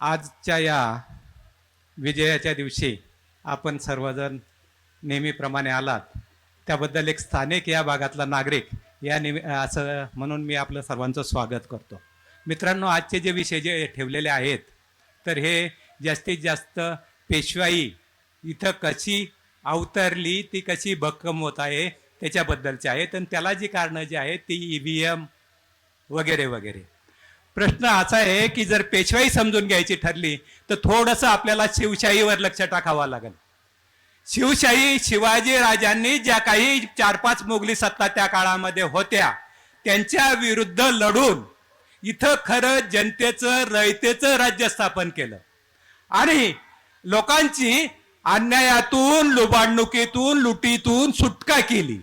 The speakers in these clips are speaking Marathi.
आजच्या या विजयाच्या दिवशी आपण सर्वजण नेहमीप्रमाणे आलात. त्याबद्दल एक स्थानिक या भागातला नागरिक या नेहमी असं म्हणून मी आपलं सर्वांचं स्वागत करतो. मित्रांनो आजचे जे विषय जे ठेवलेले आहेत तर हे जास्तीत जास्त पेशवाई इथं कशी अवतरली ती कशी भक्कम होत आहे त्याच्याबद्दलचे आहेत. आणि त्याला जी कारणं जी आहेत ती ई व्ही एम वगैरे वगैरे. प्रश्न असा आहे की जर पेशवाई समजून घ्यायची ठरली तर थोडंसं आपल्याला शिवशाहीवर लक्ष टाकावं लागेल. शिवशाही शिवाजी राजांनी ज्या काही चार पाच मोगली सत्ता त्या काळामध्ये होत्या त्यांच्या विरुद्ध लढून इथं खरं जनतेचं रयतेचं राज्य स्थापन केलं. आणि लोकांची अन्यायातून लुबाडणुकीतून लुटीतून सुटका केली.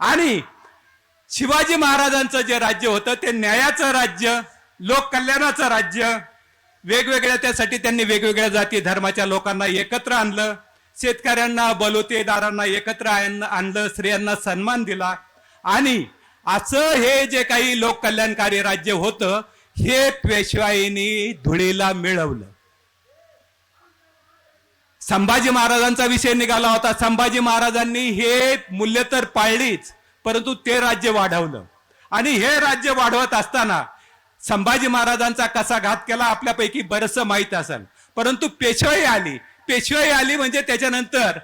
आणि शिवाजी महाराजांचं जे राज्य होतं ते न्यायाचं राज्य लोककल्याणाचं राज्य. वेगवेगळ्या त्यासाठी त्यांनी वेगवेगळ्या जाती धर्माच्या लोकांना एकत्र आणलं. शेतकऱ्यांना बलुतेदारांना एकत्र आणलं स्त्रियांना सन्मान दिला. आणि असं हे जे काही लोककल्याणकारी राज्य होतं हे पेशवाईनी धुळीला मिळवलं. संभाजी महाराजांचा विषय निघाला होता. संभाजी महाराजांनी हे मूल्य तर पाळलीच परंतु ते राज्य वाढवलं. आणि हे राज्य वाढवत असताना संभाजी महाराजांचा कसा घात केला आपल्यापैकी बरंचसं माहीत असेल. परंतु पेशवाई आली. पेशवाई आली म्हणजे त्याच्यानंतर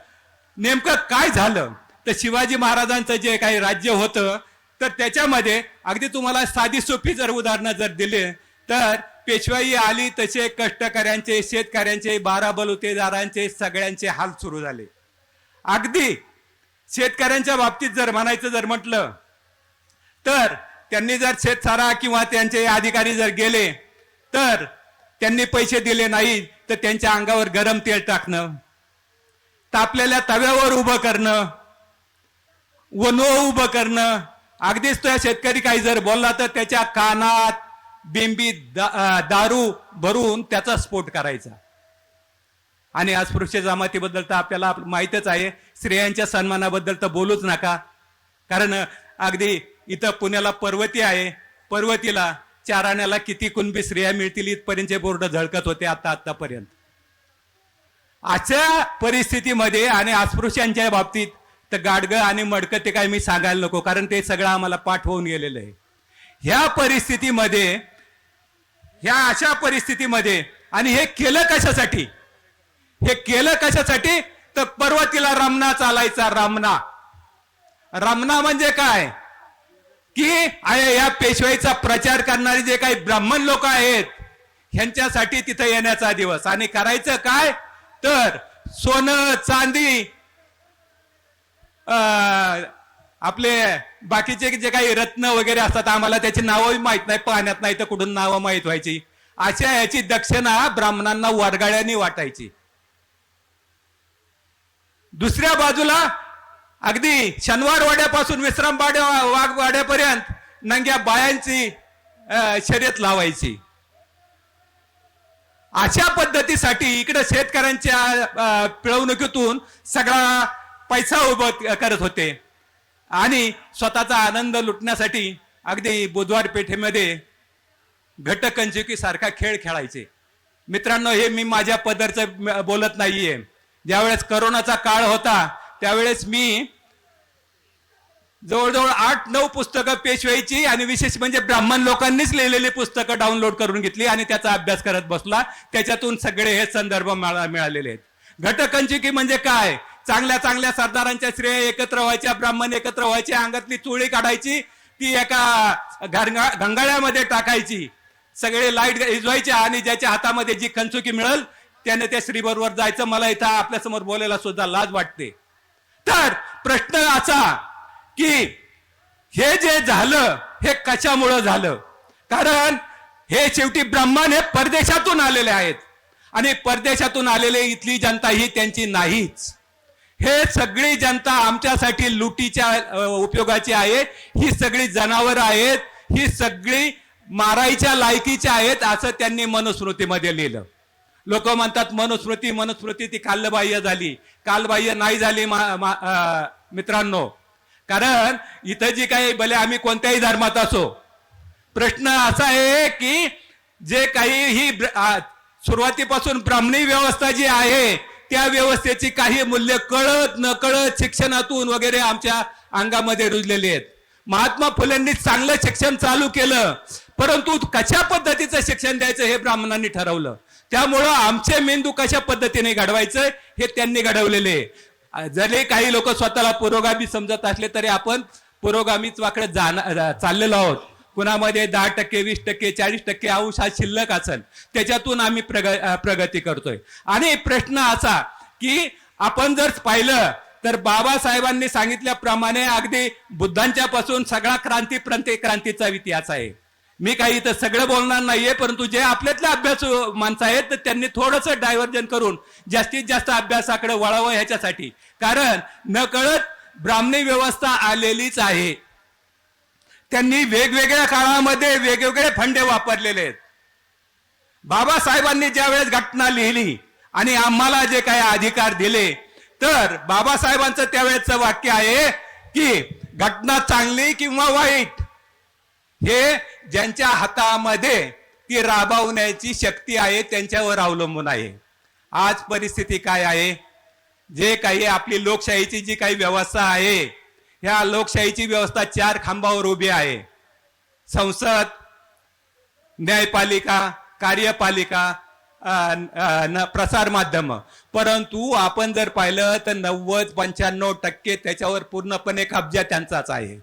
नेमकं काय झालं? तर शिवाजी महाराजांचं जे काही राज्य होतं तर त्याच्यामध्ये अगदी तुम्हाला साधी सोपी जर उदाहरणं जर दिले तर पेशवाई आली तसे कष्टकऱ्यांचे शेतकऱ्यांचे बारा बलुतेदारांचे सगळ्यांचे हाल सुरू झाले. अगदी शेतकऱ्यांच्या बाबतीत जर म्हणायचं जर म्हटलं तर त्यांनी जर शेतसारा किंवा त्यांचे अधिकारी जर गेले तर त्यांनी पैसे दिले नाही तर त्यांच्या अंगावर गरम तेल टाकणं तापलेल्या तव्यावर उभं करणं वनो उभं करणं. अगदीच तो शेतकरी काही जर बोलला तर त्याच्या कानात बिंबी दा- दारू भरून त्याचा स्फोट करायचा. आणि अस्पृश्य जमातीबद्दल तर आपल्याला माहितच माहीतच आहे स्त्रियांच्या सन्मानाबद्दल तर बोलूच नका. कारण अगदी इथं पुण्याला पर्वती आहे. पर्वतीला चाराण्याला किती कुणबी स्त्रिया मिळतील इथपर्यंतचे बोर्ड झळकत होते आता आतापर्यंत. अशा परिस्थितीमध्ये आणि अस्पृश्यांच्या बाबतीत तर गाडगं आणि मडकं ते काय मी सांगायला नको कारण ते सगळं आम्हाला पाठ होऊन गेलेलं आहे. ह्या परिस्थितीमध्ये ह्या अशा परिस्थितीमध्ये आणि हे केलं कशासाठी? हे केलं कशासाठी? तर पर्वतीला रमणा चालायचा रमणा. रमणा म्हणजे काय? की अरे या पेशवाईचा प्रचार करणारे जे काही ब्राह्मण लोक आहेत ह्यांच्यासाठी तिथं येण्याचा दिवस. आणि करायचं काय? तर सोनं चांदी अं, आपले बाकीचे जे काही रत्न वगैरे असतात आम्हाला त्याची नावं माहीत नाही पाहण्यात नाही तर कुठून नावं माहीत व्हायची. अशा याची दक्षिणा ब्राह्मणांना वरगाळ्याने वाटायची. दुसऱ्या बाजूला अगदी शनिवारवाड्यापासून विश्रामवाड्या वाड्या वाघवाड्यापर्यंत नंग्या बायांची शर्यत लावायची. अशा पद्धतीसाठी इकडे शेतकऱ्यांच्या पिळवणुकीतून सगळा पैसा उभं करत होते. आणि स्वतःचा आनंद लुटण्यासाठी अगदी बुधवार पेठेमध्ये घटकंजुकी सारखा खेळ खेळायचे. मित्रांनो हे मी माझ्या पदरचं बोलत नाहीये. ज्यावेळेस करोनाचा काळ होता त्यावेळेस मी जवळजवळ आठ नऊ पुस्तकं पेशवाईची आणि विशेष म्हणजे ब्राह्मण लोकांनीच लिहिलेली पुस्तकं डाउनलोड करून घेतली आणि त्याचा अभ्यास करत बसला. त्याच्यातून सगळे हे संदर्भ मिळा- मिळालेले आहेत. घटकंचिकी म्हणजे काय? चांगल्या चांगल्या सरदारांच्या श्रेय एकत्र व्हायच्या ब्राह्मण एकत्र व्हायचे अंगातली चुळी काढायची ती एका घंगाळ्यामध्ये टाकायची. सगळे लाइट इजवायच्या आणि ज्याच्या हातामध्ये जी कंचुकी मिळेल त्याने त्या श्रीबरोबर जायचं. मला इथं आपल्यासमोर बोलायला सुद्धा लाज वाटते. तर प्रश्न असा की हे जे झालं हे कशामुळं झालं? कारण हे शेवटी ब्राह्मण हे परदेशातून आलेले आहेत. आणि परदेशातून आलेले इथली जनता ही त्यांची नाहीच. हे सगळी जनता आमच्यासाठी लुटीच्या उपयोगाची आहे. ही सगळी जनावर आहेत. ही सगळी मारायच्या लायकीच्या आहेत असं त्यांनी मनुस्मृतीमध्ये लिहिलं. लोक म्हणतात मनुस्मृती मनुस्मृती ती कालबाह्य झाली. कालबाह्य नाही झाली मा- मा- मित्रांनो. कारण इथं जी काही भले आम्ही कोणत्याही धर्मात असो प्रश्न असा आहे की जे काही ही सुरुवातीपासून ब्राह्मणी व्यवस्था जी आहे त्या व्यवस्थेची काही मूल्य कळत न कळत शिक्षणातून वगैरे आमच्या अंगामध्ये रुजलेली आहेत. महात्मा फुलेंनी चांगलं शिक्षण चालू केलं परंतु कशा पद्धतीचं शिक्षण द्यायचं हे ब्राह्मणांनी ठरवलं? त्यामुळं आमचे मेंदू कशा पद्धतीने घडवायचं हे त्यांनी घडवलेले. जरी काही लोक स्वतःला पुरोगामी समजत असले तरी आपण पुरोगामीच वाकडे जाणार चाललेलो आहोत. कुणामध्ये दहा टक्के वीस टक्के चाळीस टक्के अंश हा शिल्लक असेल त्याच्यातून आम्ही प्रग प्रगती करतोय. आणि प्रश्न असा की आपण जर पाहिलं तर बाबासाहेबांनी सांगितल्याप्रमाणे अगदी बुद्धांच्या पासून सगळा क्रांतीपर्यंत क्रांतीचा इतिहास आहे. मी काही इथं सगळं बोलणार नाहीये परंतु जे आपल्यातले अभ्यास माणसं आहेत तर त्यांनी थोडस डायव्हर्जन करून जास्तीत जास्त अभ्यासाकडे वळावं ह्याच्यासाठी. कारण नकळत ब्राह्मणी व्यवस्था आलेलीच आहे. त्यांनी वेगवेगळ्या काळामध्ये वेगवेगळे फंडे वापरलेले आहेत. बाबासाहेबांनी ज्या वेळेस घटना लिहिली आणि आम्हाला जे काही अधिकार दिले तर बाबासाहेबांचं त्यावेळेचं वाक्य आहे की घटना चांगली किंवा वाईट हे ज्यांच्या हातामध्ये ती राबवण्याची शक्ती आहे त्यांच्यावर अवलंबून आहे. आज परिस्थिती काय आहे? जे काही आपली लोकशाहीची जी काही व्यवस्था आहे ह्या लोकशाहीची व्यवस्था चार खांबावर उभी आहे. संसद न्यायपालिका कार्यपालिका प्रसार माध्यम. परंतु आपण जर पाहिलं तर नव्वद पंच्याण्णव टक्के त्याच्यावर पूर्णपणे कब्जा त्यांचाच आहे.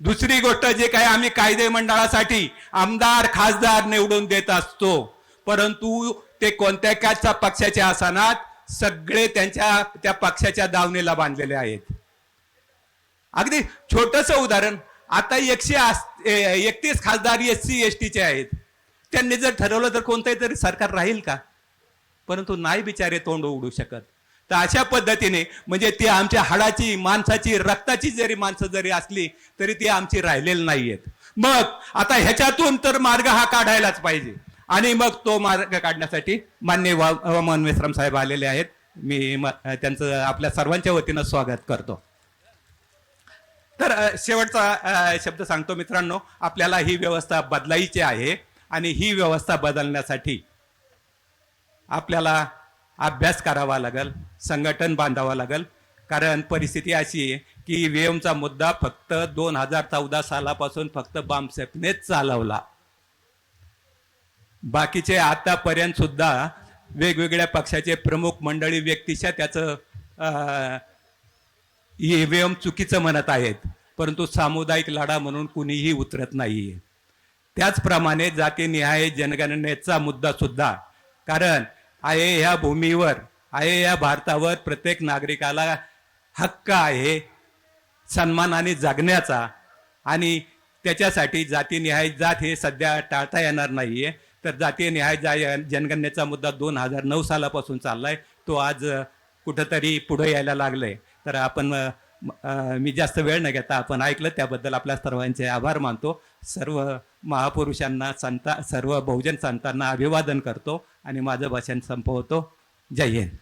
दुसरी गोष्ट जे काही आम्ही कायदे मंडळासाठी आमदार खासदार निवडून देत असतो परंतु ते कोणत्या काच्या पक्षाचे असणार? सगळे त्यांच्या त्या पक्षाच्या दावणीला बांधलेले आहेत. अगदी छोटस उदाहरण आता एकशे एकतीस खासदार एस सी एस टीचे आहेत. त्यांनी जर ठरवलं तर कोणतंही तरी सरकार राहील का? परंतु नाही बिचारे तोंड उघडू शकत. तर अशा पद्धतीने म्हणजे ती आमच्या हाडाची माणसाची रक्ताची जरी माणसं जरी असली तरी ती आमची राहिलेली नाहीयेत. मग आता ह्याच्यातून तर मार्ग हा काढायलाच पाहिजे. आणि मग तो मार्ग काढण्यासाठी मान्य वा- वामन साहेब आलेले आहेत. मी म- त्यांचं आपल्या सर्वांच्या वतीनं स्वागत करतो. तर शेवटचा शब्द सांगतो मित्रांनो आपल्याला ही व्यवस्था बदलायची आहे आणि ही व्यवस्था बदलण्यासाठी आपल्याला अभ्यास करावा लागेल संघटन बांधावं लागेल. कारण परिस्थिती अशी आहे की वेमचा मुद्दा फक्त दोन हजार चौदा सालापासून फक्त बामसेपनेच चालवला. बाकीचे आतापर्यंत सुद्धा वेगवेगळ्या पक्षाचे प्रमुख मंडळी व्यक्तिशः त्याचं अ, ईव्हीएम चुकीचं म्हणत आहेत. परंतु सामुदायिक लढा म्हणून कुणीही उतरत नाही आहे त्याचप्रमाणे जातीनिहाय जनगणनेचा मुद्दा सुद्धा. कारण आहे ह्या भूमीवर आहे या भारतावर प्रत्येक नागरिकाला हक्क आहे सन्मानाने जगण्याचा. आणि त्याच्यासाठी जातीनिहाय जात हे सध्या टाळता येणार नाही आहे तर जातीय न्याय जाय जनगणनेचा मुद्दा दोन हजार नऊ सालापासून चालला आहे तो आज कुठंतरी पुढे यायला लागलं आहे तर आपण मी जास्त वेळ न घेता आपण ऐकलं त्याबद्दल आपल्या सर्वांचे आभार मानतो. सर्व महापुरुषांना संता सर्व बहुजन संतांना अभिवादन करतो आणि माझं भाषण संपवतो. जय हिंद.